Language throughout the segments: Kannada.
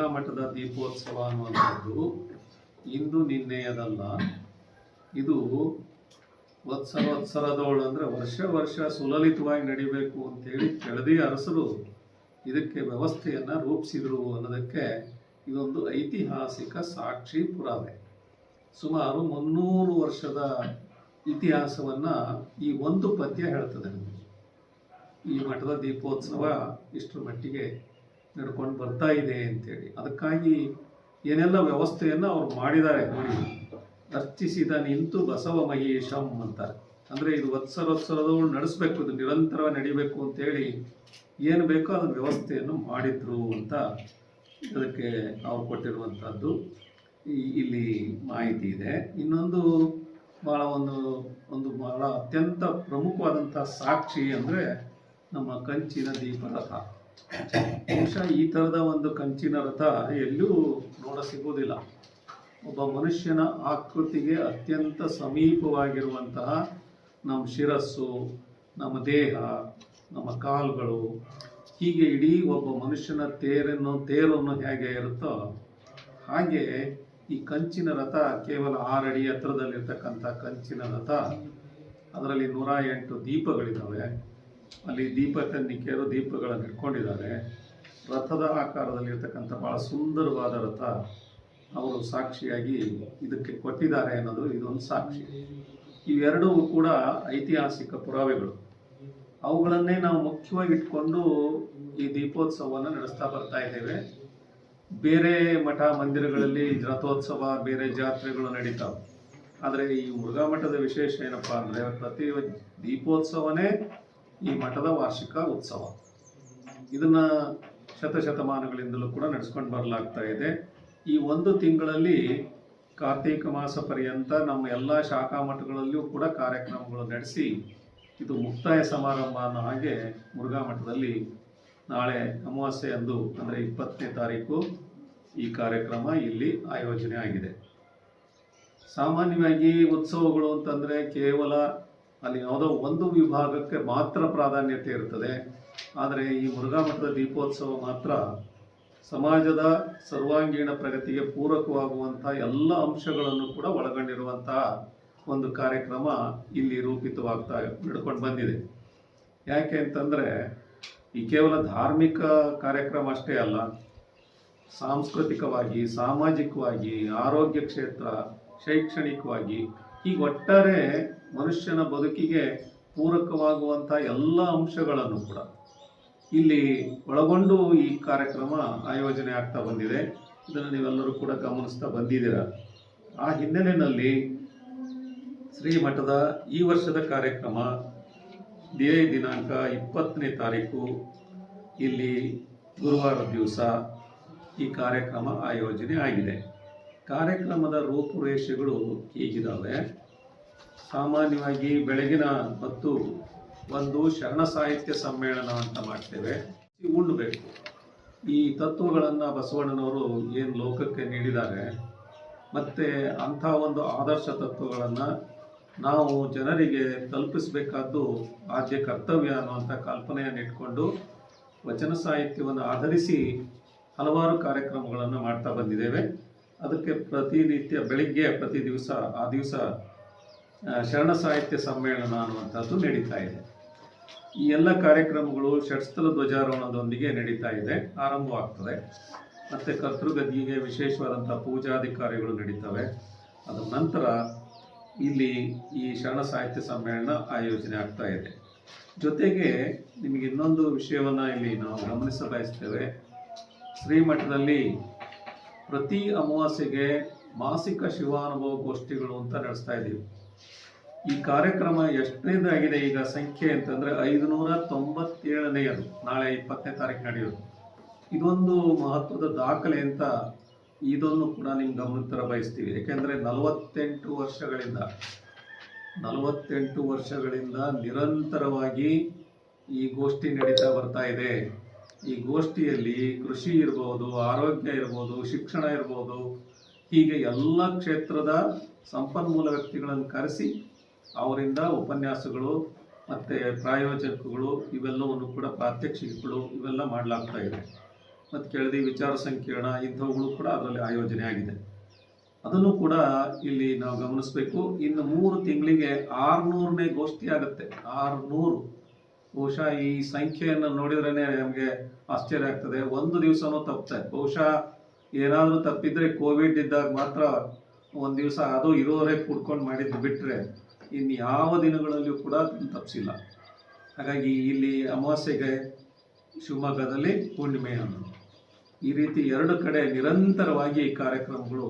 ಮುರುಘಾ ಮಠದ ದೀಪೋತ್ಸವ ಅನ್ನುವಂಥದ್ದು ಇಂದು ನಿನ್ನೆಯದಲ್ಲ. ಇದು ವತ್ಸರೋತ್ಸರದವಳು ಅಂದರೆ ವರ್ಷ ವರ್ಷ ಸುಲಲಿತವಾಗಿ ನಡಿಬೇಕು ಅಂತೇಳಿ ಕೆಳದಿ ಅರಸರು ಇದಕ್ಕೆ ವ್ಯವಸ್ಥೆಯನ್ನು ರೂಪಿಸಿದರು ಅನ್ನೋದಕ್ಕೆ ಇದೊಂದು ಐತಿಹಾಸಿಕ ಸಾಕ್ಷಿ ಪುರಾವೆ. ಸುಮಾರು ಮುನ್ನೂರು ವರ್ಷದ ಇತಿಹಾಸವನ್ನು ಈ ಒಂದು ಪದ್ಯ ಹೇಳ್ತದೆ ಈ ಮಠದ ದೀಪೋತ್ಸವ ಇಷ್ಟರ ಮಟ್ಟಿಗೆ ನಡ್ಕೊಂಡು ಬರ್ತಾ ಇದೆ ಅಂತೇಳಿ. ಅದಕ್ಕಾಗಿ ಏನೆಲ್ಲ ವ್ಯವಸ್ಥೆಯನ್ನು ಅವ್ರು ಮಾಡಿದ್ದಾರೆ ನೋಡಿ. ಅರ್ಚಿಸಿದ ನಿಂತು ಬಸವ ಮಹೇಶಂ ಅಂತಾರೆ. ಅಂದರೆ ಇದು ವತ್ಸರೋತ್ಸವದವಳು ನಡೆಸಬೇಕು, ಇದು ನಿರಂತರವಾಗಿ ನಡಿಬೇಕು ಅಂತೇಳಿ ಏನು ಬೇಕೋ ಅದನ್ನು ವ್ಯವಸ್ಥೆಯನ್ನು ಮಾಡಿದ್ರು ಅಂತ ಅದಕ್ಕೆ ಅವ್ರು ಕೊಟ್ಟಿರುವಂಥದ್ದು ಇಲ್ಲಿ ಮಾಹಿತಿ ಇದೆ. ಇನ್ನೊಂದು ಭಾಳ ಒಂದು ಒಂದು ಭಾಳ ಅತ್ಯಂತ ಪ್ರಮುಖವಾದಂಥ ಸಾಕ್ಷಿ ಅಂದರೆ ನಮ್ಮ ಕಂಚಿನ ದೀಪರಥ ಬಹುಶಃ ಈ ಥರದ ಒಂದು ಕಂಚಿನ ರಥ ಎಲ್ಲೂ ನೋಡ ಸಿಗುವುದಿಲ್ಲ. ಒಬ್ಬ ಮನುಷ್ಯನ ಆಕೃತಿಗೆ ಅತ್ಯಂತ ಸಮೀಪವಾಗಿರುವಂತಹ ನಮ್ಮ ಶಿರಸ್ಸು, ನಮ್ಮ ದೇಹ, ನಮ್ಮ ಕಾಲುಗಳು, ಹೀಗೆ ಇಡೀ ಒಬ್ಬ ಮನುಷ್ಯನ ತೇರನ್ನು ತೇರನ್ನು ಹೇಗೆ ಇರುತ್ತೋ ಹಾಗೆ ಈ ಕಂಚಿನ ರಥ ಕೇವಲ ಆರಡಿ ಹತ್ರದಲ್ಲಿರ್ತಕ್ಕಂಥ ಕಂಚಿನ ರಥ. ಅದರಲ್ಲಿ ನೂರ ಎಂಟು ದೀಪಗಳಿದ್ದಾವೆ ಅಲ್ಲಿ ದೀಪಕನ್ನಿಕೆಯರು ದೀಪಗಳನ್ನು ಇಟ್ಕೊಂಡಿದ್ದಾರೆ. ರಥದ ಆಕಾರದಲ್ಲಿರ್ತಕ್ಕಂಥ ಬಹಳ ಸುಂದರವಾದ ರಥ ಅವರು ಸಾಕ್ಷಿಯಾಗಿ ಇದಕ್ಕೆ ಕೊಟ್ಟಿದ್ದಾರೆ ಅನ್ನೋದು ಇದೊಂದು ಸಾಕ್ಷಿ. ಇವೆರಡೂ ಕೂಡ ಐತಿಹಾಸಿಕ ಪುರಾವೆಗಳು. ಅವುಗಳನ್ನೇ ನಾವು ಮುಖ್ಯವಾಗಿ ಇಟ್ಕೊಂಡು ಈ ದೀಪೋತ್ಸವವನ್ನು ನಡೆಸ್ತಾ ಬರ್ತಾ ಇದ್ದೇವೆ. ಬೇರೆ ಮಠ ಮಂದಿರಗಳಲ್ಲಿ ರಥೋತ್ಸವ, ಬೇರೆ ಜಾತ್ರೆಗಳು ನಡೀತಾವೆ. ಆದರೆ ಈ ಮುರುಘಾ ಮಠದ ವಿಶೇಷ ಏನಪ್ಪಾ ಅಂದರೆ ಪ್ರತಿ ದೀಪೋತ್ಸವನೇ ಈ ಮಠದ ವಾರ್ಷಿಕ ಉತ್ಸವ. ಇದನ್ನ ಶತಶತಮಾನಗಳಿಂದಲೂ ಕೂಡ ನಡೆಸ್ಕೊಂಡು ಬರಲಾಗ್ತಾ ಇದೆ. ಈ ಒಂದು ತಿಂಗಳಲ್ಲಿ ಕಾರ್ತೀಕ ಮಾಸ ಪರ್ಯಂತ ನಮ್ಮ ಎಲ್ಲ ಶಾಖಾ ಮಠಗಳಲ್ಲಿಯೂ ಕೂಡ ಕಾರ್ಯಕ್ರಮಗಳು ನಡೆಸಿ, ಇದು ಮುಕ್ತಾಯ ಸಮಾರಂಭ ಅನ್ನೋ ಹಾಗೆ ಮುರುಘಾ ಮಠದಲ್ಲಿ ನಾಳೆ ಅಮಾವಾಸ್ಯೆಯಂದು ಅಂದರೆ ಇಪ್ಪತ್ತನೇ ತಾರೀಕು, ಈ ಕಾರ್ಯಕ್ರಮ ಇಲ್ಲಿ ಆಯೋಜನೆ ಆಗಿದೆ ಸಾಮಾನ್ಯವಾಗಿ ಉತ್ಸವಗಳು ಅಂತಂದರೆ ಕೇವಲ ಅಲ್ಲಿ ಯಾವುದೋ ಒಂದು ವಿಭಾಗಕ್ಕೆ ಮಾತ್ರ ಪ್ರಾಧಾನ್ಯತೆ ಇರ್ತದೆ. ಆದರೆ ಈ ಮುರುಘಾ ದೀಪೋತ್ಸವ ಮಾತ್ರ ಸಮಾಜದ ಸರ್ವಾಂಗೀಣ ಪ್ರಗತಿಗೆ ಪೂರಕವಾಗುವಂಥ ಎಲ್ಲ ಅಂಶಗಳನ್ನು ಕೂಡ ಒಳಗೊಂಡಿರುವಂತಹ ಒಂದು ಕಾರ್ಯಕ್ರಮ ಇಲ್ಲಿ ರೂಪಿತವಾಗ್ತಾ ನಡ್ಕೊಂಡು ಬಂದಿದೆ. ಯಾಕೆ ಅಂತಂದರೆ ಈ ಕೇವಲ ಧಾರ್ಮಿಕ ಕಾರ್ಯಕ್ರಮ ಅಷ್ಟೇ ಅಲ್ಲ, ಸಾಂಸ್ಕೃತಿಕವಾಗಿ, ಸಾಮಾಜಿಕವಾಗಿ, ಆರೋಗ್ಯ ಕ್ಷೇತ್ರ, ಶೈಕ್ಷಣಿಕವಾಗಿ ಈಗ ಒಟ್ಟಾರೆ ಮನುಷ್ಯನ ಬದುಕಿಗೆ ಪೂರಕವಾಗುವಂಥ ಎಲ್ಲ ಅಂಶಗಳನ್ನು ಕೂಡ ಇಲ್ಲಿ ಒಳಗೊಂಡು ಈ ಕಾರ್ಯಕ್ರಮ ಆಯೋಜನೆ ಆಗ್ತಾ ಬಂದಿದೆ. ಇದನ್ನು ನೀವೆಲ್ಲರೂ ಕೂಡ ಗಮನಿಸ್ತಾ ಬಂದಿದ್ದೀರ. ಆ ಹಿನ್ನೆಲೆಯಲ್ಲಿ ಶ್ರೀಮಠದ ಈ ವರ್ಷದ ಕಾರ್ಯಕ್ರಮ ಇದೇ ದಿನಾಂಕ ಇಪ್ಪತ್ತನೇ ತಾರೀಕು ಇಲ್ಲಿ ಗುರುವಾರ ದಿವಸ ಈ ಕಾರ್ಯಕ್ರಮ ಆಯೋಜನೆ ಆಗಿದೆ. ಕಾರ್ಯಕ್ರಮದ ರೂಪುರೇಷೆಗಳು ಹೀಗಿದ್ದಾವೆ ಸಾಮಾನ್ಯವಾಗಿ ಬೆಳಗಿನ ಮತ್ತು ಒಂದು ಶರಣ ಸಾಹಿತ್ಯ ಸಮ್ಮೇಳನ ಅಂತ ಮಾಡ್ತೇವೆ. ಉಣ್ಣಬೇಕು. ಈ ತತ್ವಗಳನ್ನು ಬಸವಣ್ಣನವರು ಏನು ಲೋಕಕ್ಕೆ ನೀಡಿದ್ದಾರೆ, ಮತ್ತು ಅಂಥ ಒಂದು ಆದರ್ಶ ತತ್ವಗಳನ್ನು ನಾವು ಜನರಿಗೆ ತಲುಪಿಸಬೇಕಾದ್ದು ಆದ್ಯ ಕರ್ತವ್ಯ ಅನ್ನುವಂಥ ಕಲ್ಪನೆಯನ್ನು ಇಟ್ಕೊಂಡು ವಚನ ಸಾಹಿತ್ಯವನ್ನು ಆಧರಿಸಿ ಹಲವಾರು ಕಾರ್ಯಕ್ರಮಗಳನ್ನು ಮಾಡ್ತಾ ಬಂದಿದ್ದೇವೆ. ಅದಕ್ಕೆ ಪ್ರತಿನಿತ್ಯ ಬೆಳಿಗ್ಗೆ ಪ್ರತಿ ದಿವಸ ಆ ದಿವಸ ಶರಣ ಸಾಹಿತ್ಯ ಸಮ್ಮೇಳನ ಅನ್ನುವಂಥದ್ದು ನಡೀತಾ ಇದೆ. ಈ ಎಲ್ಲ ಕಾರ್ಯಕ್ರಮಗಳು ಷಟ್ಸ್ಥಲ ಧ್ವಜಾರೋಹಣದೊಂದಿಗೆ ನಡೀತಾ ಇದೆ ಆರಂಭವಾಗ್ತದೆ ಮತ್ತು ಕರ್ತೃಗದ್ದಿಗೆ ವಿಶೇಷವಾದಂಥ ಪೂಜಾಧಿಕಾರಿಗಳು ನಡೀತವೆ. ಅದರ ನಂತರ ಇಲ್ಲಿ ಈ ಶರಣ ಸಾಹಿತ್ಯ ಸಮ್ಮೇಳನ ಆಯೋಜನೆ ಆಗ್ತಾ ಇದೆ. ಜೊತೆಗೆ ನಿಮಗೆ ಇನ್ನೊಂದು ವಿಷಯವನ್ನು ಇಲ್ಲಿ ನಾವು ಗಮನಿಸ ಬಯಸ್ತೇವೆ ಶ್ರೀಮಠದಲ್ಲಿ ಪ್ರತಿ ಅಮಾವಾಸ್ಯೆಗೆ ಮಾಸಿಕ ಶಿವಾನುಭವ ಗೋಷ್ಠಿಗಳು ಅಂತ ನಡೆಸ್ತಾ ಇದ್ದೀವಿ. ಈ ಕಾರ್ಯಕ್ರಮ ಎಷ್ಟನೇದಾಗಿದೆ ಈಗ ಸಂಖ್ಯೆ ಅಂತಂದ್ರೆ ಐದುನೂರ ತೊಂಬತ್ತೇಳನೆಯದು ನಾಳೆ ಇಪ್ಪತ್ತನೇ ತಾರೀಕು ನಡೆಯೋದು ಇದೊಂದು ಮಹತ್ವದ ದಾಖಲೆ ಅಂತ ಇದನ್ನು ಕೂಡ ನಿಮ್ಮ ಗಮನತ್ತರ ತರ ಬಯಸ್ತೀವಿ. ಯಾಕೆಂದ್ರೆ ನಲವತ್ತೆಂಟು ವರ್ಷಗಳಿಂದ ನಲವತ್ತೆಂಟು ವರ್ಷಗಳಿಂದ ನಿರಂತರವಾಗಿ ಈ ಗೋಷ್ಠಿ ನಡೀತಾ ಬರ್ತಾ ಇದೆ. ಈ ಗೋಷ್ಠಿಯಲ್ಲಿ ಕೃಷಿ ಇರ್ಬೋದು, ಆರೋಗ್ಯ ಇರ್ಬೋದು, ಶಿಕ್ಷಣ ಇರ್ಬೋದು, ಹೀಗೆ ಎಲ್ಲ ಕ್ಷೇತ್ರದ ಸಂಪನ್ಮೂಲ ವ್ಯಕ್ತಿಗಳನ್ನು ಕರೆಸಿ ಅವರಿಂದ ಉಪನ್ಯಾಸಗಳು ಮತ್ತು ಪ್ರಾಯೋಜಕಗಳು ಇವೆಲ್ಲವನ್ನು ಕೂಡ ಪ್ರಾತ್ಯಕ್ಷಿಕೆಗಳು ಇವೆಲ್ಲ ಮಾಡಲಾಗ್ತಾ ಇದೆ. ಮತ್ತು ಕೆಳದಿ ವಿಚಾರ ಸಂಕಿರಣ ಇಂಥವುಗಳು ಕೂಡ ಅದರಲ್ಲಿ ಆಯೋಜನೆ ಆಗಿದೆ. ಅದನ್ನು ಕೂಡ ಇಲ್ಲಿ ನಾವು ಗಮನಿಸಬೇಕು. ಇನ್ನು ಮೂರು ತಿಂಗಳಿಗೆ ಆರುನೂರನೇ ಗೋಷ್ಠಿ ಆಗುತ್ತೆ. ಆರುನೂರು. ಬಹುಶಃ ಈ ಸಂಖ್ಯೆಯನ್ನು ನೋಡಿದ್ರೇ ನಮಗೆ ಆಶ್ಚರ್ಯ ಆಗ್ತದೆ. ಒಂದು ದಿವಸನೂ ತಪ್ಪುತ್ತೆ ಬಹುಶಃ ಏನಾದರೂ ತಪ್ಪಿದ್ರೆ ಕೋವಿಡ್ ಇದ್ದಾಗ ಮಾತ್ರ ಒಂದು ದಿವಸ ಅದು ಇರೋರೇ ಕೂಡ್ಕೊಂಡು ಮಾಡಿದ್ದು ಬಿಟ್ಟರೆ ಇನ್ನು ಯಾವ ದಿನಗಳಲ್ಲಿಯೂ ಕೂಡ ತಪ್ಪಿಸಿಲ್ಲ. ಹಾಗಾಗಿ ಇಲ್ಲಿ ಅಮಾವಾಸ್ಯೆಗೆ ಶಿವಮೊಗ್ಗದಲ್ಲಿ ಹುಣ್ಣಿಮೆಯನ್ನು ಈ ರೀತಿ ಎರಡು ಕಡೆ ನಿರಂತರವಾಗಿ ಕಾರ್ಯಕ್ರಮಗಳು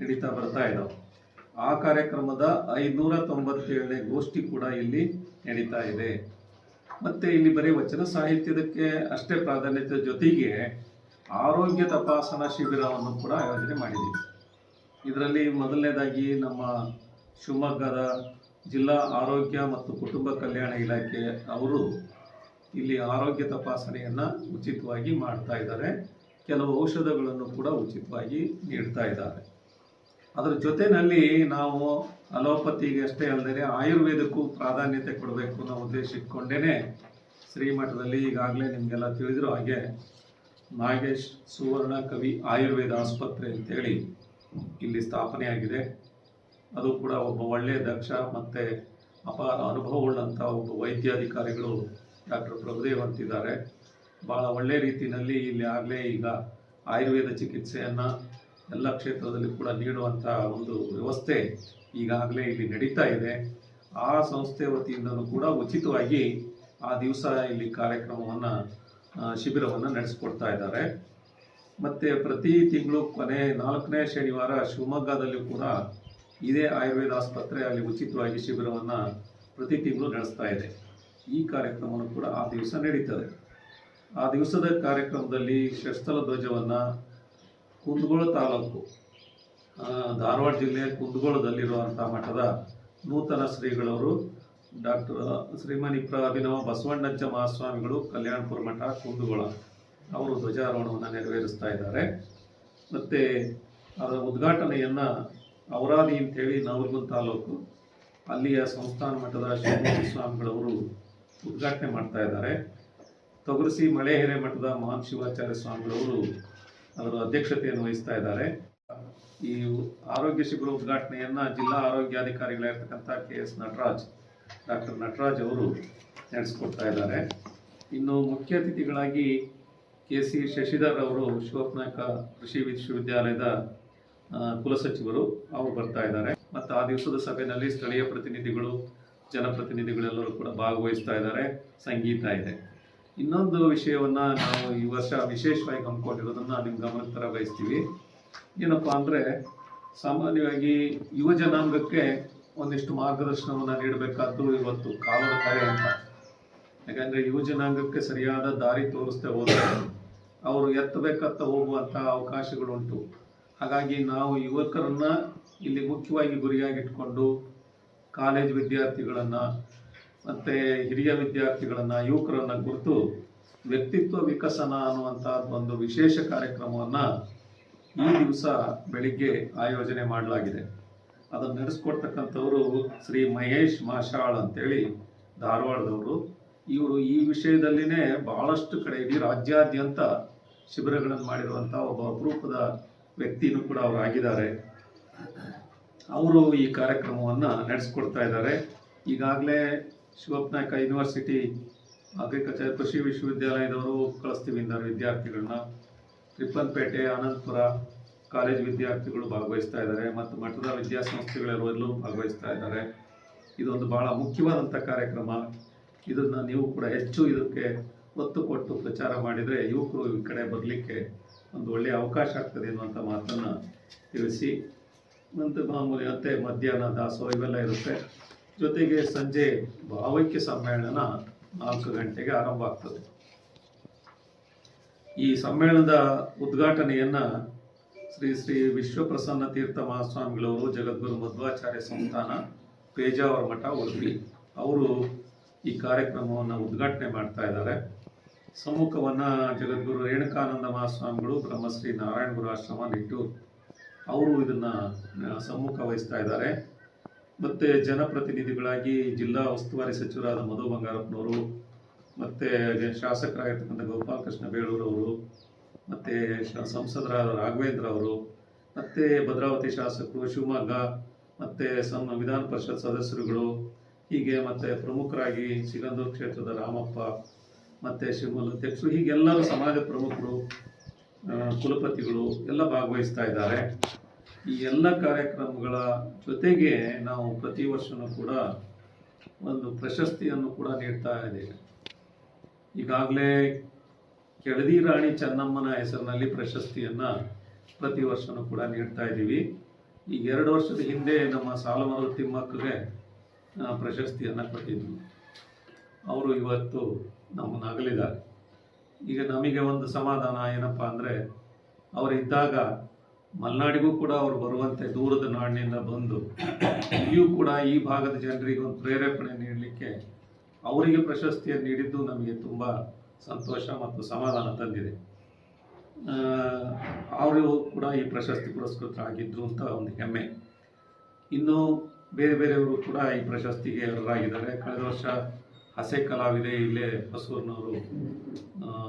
ನಡೀತಾ ಬರ್ತಾ ಇದ್ದಾವೆ ಆ ಕಾರ್ಯಕ್ರಮದ ಐನೂರ ತೊಂಬತ್ತೇಳನೇ ಗೋಷ್ಠಿ ಕೂಡ ಇಲ್ಲಿ ನಡೀತಾ ಇದೆ. ಮತ್ತೆ ಇಲ್ಲಿ ಬರೀ ವಚನ ಸಾಹಿತ್ಯದಕ್ಕೆ ಅಷ್ಟೇ ಪ್ರಾಧಾನ್ಯತೆ ಜೊತೆಗೆ ಆರೋಗ್ಯ ತಪಾಸಣಾ ಶಿಬಿರವನ್ನು ಕೂಡ ಆಯೋಜನೆ ಮಾಡಿದ್ದೀವಿ. ಇದರಲ್ಲಿ ಮೊದಲನೇದಾಗಿ ನಮ್ಮ ಶಿವಮೊಗ್ಗದ ಜಿಲ್ಲಾ ಆರೋಗ್ಯ ಮತ್ತು ಕುಟುಂಬ ಕಲ್ಯಾಣ ಇಲಾಖೆ ಅವರು ಇಲ್ಲಿ ಆರೋಗ್ಯ ತಪಾಸಣೆಯನ್ನು ಉಚಿತವಾಗಿ ಮಾಡ್ತಾ ಇದ್ದಾರೆ. ಕೆಲವು ಔಷಧಗಳನ್ನು ಕೂಡ ಉಚಿತವಾಗಿ ನೀಡ್ತಾ ಇದ್ದಾರೆ. ಅದರ ಜೊತೆಯಲ್ಲಿ ನಾವು ಅಲೋಪತಿಗೆ ಅಷ್ಟೇ ಅಲ್ಲದೆ ಆಯುರ್ವೇದಕ್ಕೂ ಪ್ರಾಧಾನ್ಯತೆ ಕೊಡಬೇಕು ಅನ್ನೋ ಉದ್ದೇಶ ಇಟ್ಕೊಂಡೇ ಶ್ರೀಮಠದಲ್ಲಿ ಈಗಾಗಲೇ ನಿಮಗೆಲ್ಲ ತಿಳಿದಿರೋ ಹಾಗೆ ನಾಗೇಶ್ ಸುವರ್ಣ ಕವಿ ಆಯುರ್ವೇದ ಆಸ್ಪತ್ರೆ ಅಂತೇಳಿ ಇಲ್ಲಿ ಸ್ಥಾಪನೆಯಾಗಿದೆ. ಅದು ಕೂಡ ಒಬ್ಬ ಒಳ್ಳೆಯ ದಕ್ಷ ಮತ್ತು ಅಪಾರ ಅನುಭವವುಳ್ಳಂಥ ಒಬ್ಬ ವೈದ್ಯಾಧಿಕಾರಿಗಳು ಡಾಕ್ಟರ್ ಪ್ರಭುದೇವ್ ಅಂತಿದ್ದಾರೆ. ಭಾಳ ಒಳ್ಳೆಯ ರೀತಿಯಲ್ಲಿ ಇಲ್ಲಿ ಆಗಲೇ ಈಗ ಆಯುರ್ವೇದ ಚಿಕಿತ್ಸೆಯನ್ನು ಎಲ್ಲ ಕ್ಷೇತ್ರದಲ್ಲಿ ಕೂಡ ನೀಡುವಂಥ ಒಂದು ವ್ಯವಸ್ಥೆ ಈಗಾಗಲೇ ಇಲ್ಲಿ ನಡೀತಾ ಇದೆ. ಆ ಸಂಸ್ಥೆ ವತಿಯಿಂದಲೂ ಕೂಡ ಉಚಿತವಾಗಿ ಆ ದಿವಸ ಇಲ್ಲಿ ಕಾರ್ಯಕ್ರಮವನ್ನು ಶಿಬಿರವನ್ನು ನಡೆಸ್ಕೊಡ್ತಾ ಇದ್ದಾರೆ. ಮತ್ತು ಪ್ರತಿ ತಿಂಗಳು ಕೊನೆ ನಾಲ್ಕನೇ ಶನಿವಾರ ಶಿವಮೊಗ್ಗದಲ್ಲಿ ಕೂಡ ಇದೇ ಆಯುರ್ವೇದ ಆಸ್ಪತ್ರೆ ಅಲ್ಲಿ ಉಚಿತವಾಗಿ ಶಿಬಿರವನ್ನು ಪ್ರತಿ ತಿಂಗಳು ನಡೆಸ್ತಾ ಇದೆ. ಈ ಕಾರ್ಯಕ್ರಮವನ್ನು ಕೂಡ ಆ ದಿವಸ ನಡೀತದೆ. ಆ ದಿವಸದ ಕಾರ್ಯಕ್ರಮದಲ್ಲಿ ಶಸ್ತಲ ಧ್ವಜವನ್ನು ಕುಂದಗೋಳ ತಾಲೂಕು ಧಾರವಾಡ ಜಿಲ್ಲೆಯ ಕುಂದಗೋಳದಲ್ಲಿರುವಂಥ ಮಠದ ನೂತನ ಶ್ರೀಗಳವರು ಡಾಕ್ಟರ್ ಶ್ರೀಮನಿ ಪ್ರ, ಅಭಿನವ ಬಸವಣ್ಣಜ್ಜ ಮಹಾಸ್ವಾಮಿಗಳು, ಕಲ್ಯಾಣಪುರ ಮಠ, ಕುಂದಗೋಳ. ಅವರು ಧ್ವಜಾರೋಹಣವನ್ನು ನೆರವೇರಿಸ್ತಾ ಇದ್ದಾರೆ. ಮತ್ತು ಅದರ ಉದ್ಘಾಟನೆಯನ್ನು ಔರಾದಿ ಅಂತೇಳಿ ನವಲಗುಂದ ತಾಲೂಕು. ಅಲ್ಲಿಯ ಸಂಸ್ಥಾನ ಮಠದ ಶಿವಮೂರ್ತಿ ಸ್ವಾಮಿಗಳವರು ಉದ್ಘಾಟನೆ ಮಾಡ್ತಾ ಇದ್ದಾರೆ. ತೊಗರಿಸಿ ಮಳೆಹೆರೆ ಮಠದ ಮಹಾನ್ ಶಿವಾಚಾರ್ಯ ಸ್ವಾಮಿಗಳವರು ಅದರ ಅಧ್ಯಕ್ಷತೆಯನ್ನು ವಹಿಸ್ತಾ ಇದ್ದಾರೆ. ಈ ಆರೋಗ್ಯ ಶಿಬಿರ ಉದ್ಘಾಟನೆಯನ್ನ ಜಿಲ್ಲಾ ಆರೋಗ್ಯಾಧಿಕಾರಿಗಳಾಗಿರ್ತಕ್ಕಂಥ K S Nataraj, doctor Nataraj ಅವರು ನಡೆಸಿಕೊಡ್ತಾ ಇದ್ದಾರೆ. ಇನ್ನು ಮುಖ್ಯ ಅತಿಥಿಗಳಾಗಿ ಕೆ ಸಿ ಶಶಿಧರ್ ಅವರು ಶಿವಪ್ನಾಯಕ ಕೃಷಿ ವಿಶ್ವವಿದ್ಯಾಲಯದ ಕುಲಸಚಿವರು ಅವರು ಬರ್ತಾ ಇದ್ದಾರೆ. ಮತ್ತು ಆ ದಿವಸದ ಸಭೆಯಲ್ಲಿ ಸ್ಥಳೀಯ ಪ್ರತಿನಿಧಿಗಳು, ಜನಪ್ರತಿನಿಧಿಗಳೆಲ್ಲರೂ ಕೂಡ ಭಾಗವಹಿಸ್ತಾ ಇದ್ದಾರೆ. ಸಂಗೀತ ಇದೆ. ಇನ್ನೊಂದು ವಿಷಯವನ್ನ ನಾವು ಈ ವರ್ಷ ವಿಶೇಷವಾಗಿ ಹಮ್ಮಿಕೊಂಡಿರೋದನ್ನು ನಿಮ್ಮ ಗಮನಕ್ಕೆ ಬಯಸ್ತೀವಿ ಏನಪ್ಪ ಅಂದರೆ ಸಾಮಾನ್ಯವಾಗಿ ಯುವ ಜನಾಂಗಕ್ಕೆ ಒಂದಿಷ್ಟು ಮಾರ್ಗದರ್ಶನವನ್ನ ನೀಡಬೇಕಾದ್ದು ಇವತ್ತು ಕಾಲದ ಕರೆ ಅಂತ. ಯಾಕಂದ್ರೆ ಯುವ ಜನಾಂಗಕ್ಕೆ ಸರಿಯಾದ ದಾರಿ ತೋರಿಸ್ತಾ ಹೋದ್ರೆ ಅವರು ಎತ್ತಬೇಕತ್ತ ಹೋಗುವಂತ ಅವಕಾಶಗಳುಂಟು. ಹಾಗಾಗಿ ನಾವು ಯುವಕರನ್ನ ಇಲ್ಲಿ ಮುಖ್ಯವಾಗಿ ಗುರಿಯಾಗಿಟ್ಕೊಂಡು ಕಾಲೇಜ್ ವಿದ್ಯಾರ್ಥಿಗಳನ್ನ ಮತ್ತೆ ಹಿರಿಯ ವಿದ್ಯಾರ್ಥಿಗಳನ್ನ, ಯುವಕರನ್ನ ಕುರಿತು ವ್ಯಕ್ತಿತ್ವ ವಿಕಸನ ಅನ್ನುವಂಥ ಒಂದು ವಿಶೇಷ ಕಾರ್ಯಕ್ರಮವನ್ನ ಈ ದಿವಸ ಬೆಳಿಗ್ಗೆ ಆಯೋಜನೆ ಮಾಡಲಾಗಿದೆ. ಅದನ್ನು ನಡೆಸ್ಕೊಡ್ತಕ್ಕಂಥವರು ಶ್ರೀ ಮಹೇಶ್ ಮಾಶಾಳ್ ಅಂತೇಳಿ ಧಾರವಾಡದವರು. ಇವರು ಈ ವಿಷಯದಲ್ಲಿನೇ ಬಹಳಷ್ಟು ಕಡೆ ಇಡೀ ರಾಜ್ಯಾದ್ಯಂತ ಶಿಬಿರಗಳನ್ನು ಮಾಡಿರುವಂಥ ಒಬ್ಬ ಅಪರೂಪದ ವ್ಯಕ್ತಿನೂ ಕೂಡ ಅವರು ಆಗಿದ್ದಾರೆ. ಅವರು ಈ ಕಾರ್ಯಕ್ರಮವನ್ನು ನಡೆಸ್ಕೊಡ್ತಾ ಇದ್ದಾರೆ. ಈಗಾಗಲೇ ಶಿವಪ್ನಾಯಕ ಯೂನಿವರ್ಸಿಟಿ ಅಗ್ರಿಕಲ್ಚರ್ ಕೃಷಿ ವಿಶ್ವವಿದ್ಯಾಲಯದವರು ಕಳಿಸ್ತೀವಿ ಇದ್ದಾರೆ ವಿದ್ಯಾರ್ಥಿಗಳನ್ನ. ರಿಪ್ಪನ್ಪೇಟೆ ಆನಂದಪುರ ಕಾಲೇಜ್ ವಿದ್ಯಾರ್ಥಿಗಳು ಭಾಗವಹಿಸ್ತಾ ಇದ್ದಾರೆ ಮತ್ತು ಮಠದ ವಿದ್ಯಾಸಂಸ್ಥೆಗಳೆಲ್ಲರೂ ಭಾಗವಹಿಸ್ತಾ ಇದ್ದಾರೆ. ಇದೊಂದು ಬಹಳ ಮುಖ್ಯವಾದಂಥ ಕಾರ್ಯಕ್ರಮ. ಇದನ್ನು ನೀವು ಕೂಡ ಹೆಚ್ಚು ಇದಕ್ಕೆ ಒತ್ತು ಕೊಟ್ಟು ಪ್ರಚಾರ ಮಾಡಿದರೆ ಯುವಕರು ಈ ಕಡೆ ಬರಲಿಕ್ಕೆ ಒಂದು ಒಳ್ಳೆಯ ಅವಕಾಶ ಆಗ್ತದೆ ಅನ್ನುವಂಥ ಮಾತನ್ನು ತಿಳಿಸಿ ಮತ್ತು ಮಾಮೂಲಿ ಮತ್ತೆ ಮಧ್ಯಾಹ್ನ, ದಾಸೋಹ ಇವೆಲ್ಲ ಇರುತ್ತೆ. ಜೊತೆಗೆ ಸಂಜೆ ಭಾವೈಕ್ಯ ಸಮ್ಮೇಳನ ನಾಲ್ಕು ಗಂಟೆಗೆ ಆರಂಭ ಆಗ್ತದೆ. ಈ ಸಮ್ಮೇಳನದ ಉದ್ಘಾಟನೆಯನ್ನು ಶ್ರೀ ಶ್ರೀ ವಿಶ್ವಪ್ರಸನ್ನ ತೀರ್ಥ ಮಹಾಸ್ವಾಮಿಗಳವರು, ಜಗದ್ಗುರು ಮಧ್ವಾಚಾರ್ಯ ಸಂಸ್ಥಾನ, ಪೇಜಾವರ ಮಠ, ಉಡುಪಿ, ಅವರು ಈ ಕಾರ್ಯಕ್ರಮವನ್ನು ಉದ್ಘಾಟನೆ ಮಾಡ್ತಾ ಇದ್ದಾರೆ. ಸಮ್ಮುಖವನ್ನ ಜಗದ್ಗುರು ರೇಣುಕಾನಂದ ಮಹಾಸ್ವಾಮಿಗಳು ಬ್ರಹ್ಮಶ್ರೀ ನಾರಾಯಣ ಗುರು ನಿಟ್ಟೂರು ಅವರು ಇದನ್ನ ಸಮ್ಮುಖ ವಹಿಸ್ತಾ ಇದ್ದಾರೆ. ಮತ್ತೆ ಜನಪ್ರತಿನಿಧಿಗಳಾಗಿ ಜಿಲ್ಲಾ ಉಸ್ತುವಾರಿ ಸಚಿವರಾದ ಮಧು ಬಂಗಾರಪ್ಪನವರು, ಮತ್ತೆ ಶಾಸಕರಾಗಿರ್ತಕ್ಕಂಥ ಗೋಪಾಲಕೃಷ್ಣ ಬೇಳೂರವರು, ಮತ್ತು ಸಂಸದರಾದ ರಾಘವೇಂದ್ರ ಅವರು, ಮತ್ತು ಭದ್ರಾವತಿ ಶಾಸಕರು ಶಿವಮೊಗ್ಗ, ಮತ್ತು ಸಂ, ವಿಧಾನ ಪರಿಷತ್ ಸದಸ್ಯರುಗಳು, ಹೀಗೆ ಮತ್ತು ಪ್ರಮುಖರಾಗಿ ಸಿಗಂದೂರು ಕ್ಷೇತ್ರದ ರಾಮಪ್ಪ ಮತ್ತು ಶಿವಮೊಗ್ಗ ಅಧ್ಯಕ್ಷರು ಹೀಗೆಲ್ಲರೂ ಸಮಾಜ ಪ್ರಮುಖರು ಕುಲಪತಿಗಳು ಎಲ್ಲ ಭಾಗವಹಿಸ್ತಾ ಇದ್ದಾರೆ. ಈ ಎಲ್ಲ ಕಾರ್ಯಕ್ರಮಗಳ ಜೊತೆಗೆ ನಾವು ಪ್ರತಿ ವರ್ಷನೂ ಕೂಡ ಒಂದು ಪ್ರಶಸ್ತಿಯನ್ನು ಕೂಡ ನೀಡ್ತಾ ಇದ್ದೇವೆ. ಈಗಾಗಲೇ ಕೆಳದಿ ರಾಣಿ ಚೆನ್ನಮ್ಮನ ಹೆಸರಿನಲ್ಲಿ ಪ್ರಶಸ್ತಿಯನ್ನು ಪ್ರತಿ ವರ್ಷನೂ ಕೂಡ ನೀಡ್ತಾ ಇದ್ದೀವಿ. ಈ ಎರಡು ವರ್ಷದ ಹಿಂದೆ ನಮ್ಮ ಸಾಲಮರು ತಿಮ್ಮಕ್ಕಗೆ ಪ್ರಶಸ್ತಿಯನ್ನು ಕೊಟ್ಟಿದ್ವಿ. ಅವರು ಇವತ್ತು ನಮ್ಮನ್ನು ಅಗಲಿದ್ದಾರೆ ಈಗ ನಮಗೆ ಒಂದು ಸಮಾಧಾನ ಏನಪ್ಪ ಅಂದರೆ, ಅವರಿದ್ದಾಗ ಮಲೆನಾಡಿಗೂ ಕೂಡ ಅವರು ಬರುವಂತೆ ದೂರದ ನಾಡಿನಿಂದ ಬಂದು, ಇಲ್ಲಿಯೂ ಕೂಡ ಈ ಭಾಗದ ಜನರಿಗೆ ಒಂದು ಪ್ರೇರೇಪಣೆ ನೀಡಲಿಕ್ಕೆ ಅವರಿಗೆ ಪ್ರಶಸ್ತಿಯನ್ನು ನೀಡಿದ್ದು ನಮಗೆ ತುಂಬ ಸಂತೋಷ ಮತ್ತು ಸಮಾಧಾನ ತಂದಿದೆ. ಅವರು ಕೂಡ ಈ ಪ್ರಶಸ್ತಿ ಪುರಸ್ಕೃತರಾಗಿದ್ದರು ಅಂತ ಒಂದು ಹೆಮ್ಮೆ. ಇನ್ನು ಬೇರೆ ಬೇರೆಯವರು ಕೂಡ ಈ ಪ್ರಶಸ್ತಿಗೆ ಅರ್ಹರಾಗಿದ್ದಾರೆ. ಕಳೆದ ವರ್ಷ ಹಸೆ ಕಲಾವಿದೆ ಇಲ್ಲೇ ಬಸವರ್ನವರು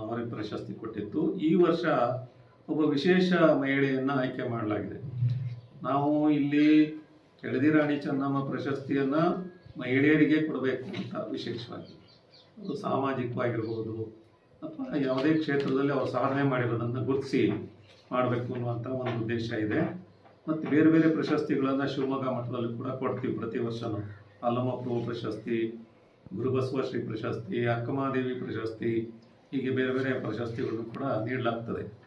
ಅವರಿಗೆ ಪ್ರಶಸ್ತಿ ಕೊಟ್ಟಿತ್ತು. ಈ ವರ್ಷ ಒಬ್ಬ ವಿಶೇಷ ಮಹಿಳೆಯನ್ನು ಆಯ್ಕೆ ಮಾಡಲಾಗಿದೆ. ನಾವು ಇಲ್ಲಿ ಕೆಳದಿ ರಾಣಿ ಚೆನ್ನಮ್ಮ ಪ್ರಶಸ್ತಿಯನ್ನು ಮಹಿಳೆಯರಿಗೆ ಕೊಡಬೇಕು ಅಂತ ವಿಶೇಷವಾಗಿ. ಅದು ಸಾಮಾಜಿಕವಾಗಿರ್ಬೋದು, ಅಥವಾ ಯಾವುದೇ ಕ್ಷೇತ್ರದಲ್ಲಿ ಅವರು ಸಾಧನೆ ಮಾಡಿರೋದನ್ನು ಗುರುತಿಸಿ ಮಾಡಬೇಕು ಅನ್ನುವಂಥ ಒಂದು ಉದ್ದೇಶ ಇದೆ. ಮತ್ತು ಬೇರೆ ಬೇರೆ ಪ್ರಶಸ್ತಿಗಳನ್ನು ಶಿವಮೊಗ್ಗ ಮಠದಲ್ಲಿ ಕೂಡ ಕೊಡ್ತೀವಿ ಪ್ರತಿ ವರ್ಷನೂ. ಅಲ್ಲಮ್ಮ ಪ್ರಭು ಪ್ರಶಸ್ತಿ ಗುರುಬಸವಶ್ರೀ ಪ್ರಶಸ್ತಿ, ಅಕ್ಕಮಹಾದೇವಿ ಪ್ರಶಸ್ತಿ, ಹೀಗೆ ಬೇರೆ ಬೇರೆ ಪ್ರಶಸ್ತಿಗಳನ್ನು ಕೂಡ ನೀಡಲಾಗ್ತದೆ.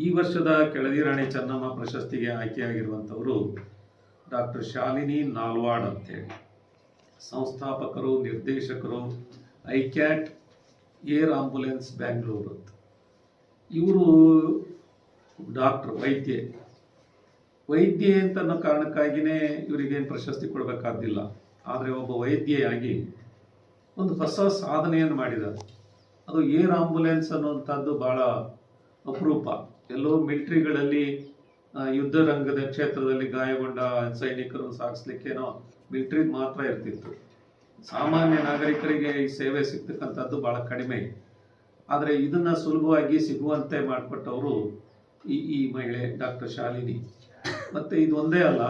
ಈ ವರ್ಷದ ಕೆಳದಿ ರಾಣಿ ಚೆನ್ನಮ್ಮ ಪ್ರಶಸ್ತಿಗೆ ಆಯ್ಕೆಯಾಗಿರುವಂಥವರು ಡಾಕ್ಟರ್ ಶಾಲಿನಿ ನಾಲ್ವಾಡ್ ಅಂತೇಳಿ. ಸಂಸ್ಥಾಪಕರು, ನಿರ್ದೇಶಕರು ಐಕ್ಯಾಟ್ ಏರ್ ಆಂಬುಲೆನ್ಸ್ ಬ್ಯಾಂಗ್ಳೂರು ಅಂತ. ಇವರು ಡಾಕ್ಟರ್ ವೈದ್ಯೆ. ವೈದ್ಯ ಅಂತ ಕಾರಣಕ್ಕಾಗಿಯೇ ಇವರಿಗೇನು ಪ್ರಶಸ್ತಿ ಕೊಡಬೇಕಾದಿಲ್ಲ ಆದರೆ ಒಬ್ಬ ವೈದ್ಯೆಯಾಗಿ ಒಂದು ಹೊಸ ಸಾಧನೆಯನ್ನು ಮಾಡಿದ್ದಾರೆ ಅದು ಏರ್ ಆಂಬುಲೆನ್ಸ್ ಅನ್ನುವಂಥದ್ದು ಭಾಳ ಅಪರೂಪ. ಎಲ್ಲೋ ಮಿಲಿಟ್ರಿಗಳಲ್ಲಿ ಯುದ್ಧ ರಂಗದ ಕ್ಷೇತ್ರದಲ್ಲಿ ಗಾಯಗೊಂಡ ಸೈನಿಕರನ್ನು ಸಾಗಿಸ್ಲಿಕ್ಕೇನೋ ಮಿಲಿಟ್ರಿ ಮಾತ್ರ ಇರ್ತಿತ್ತು. ಸಾಮಾನ್ಯ ನಾಗರಿಕರಿಗೆ ಈ ಸೇವೆ ಸಿಗ್ತಕ್ಕಂಥದ್ದು ಭಾಳ ಕಡಿಮೆ. ಆದರೆ ಇದನ್ನು ಸುಲಭವಾಗಿ ಸಿಗುವಂತೆ ಮಾಡಿಕೊಟ್ಟವರು ಈ ಈ ಮಹಿಳೆ ಡಾಕ್ಟರ್ ಶಾಲಿನಿ. ಮತ್ತು ಇದೊಂದೇ ಅಲ್ಲ,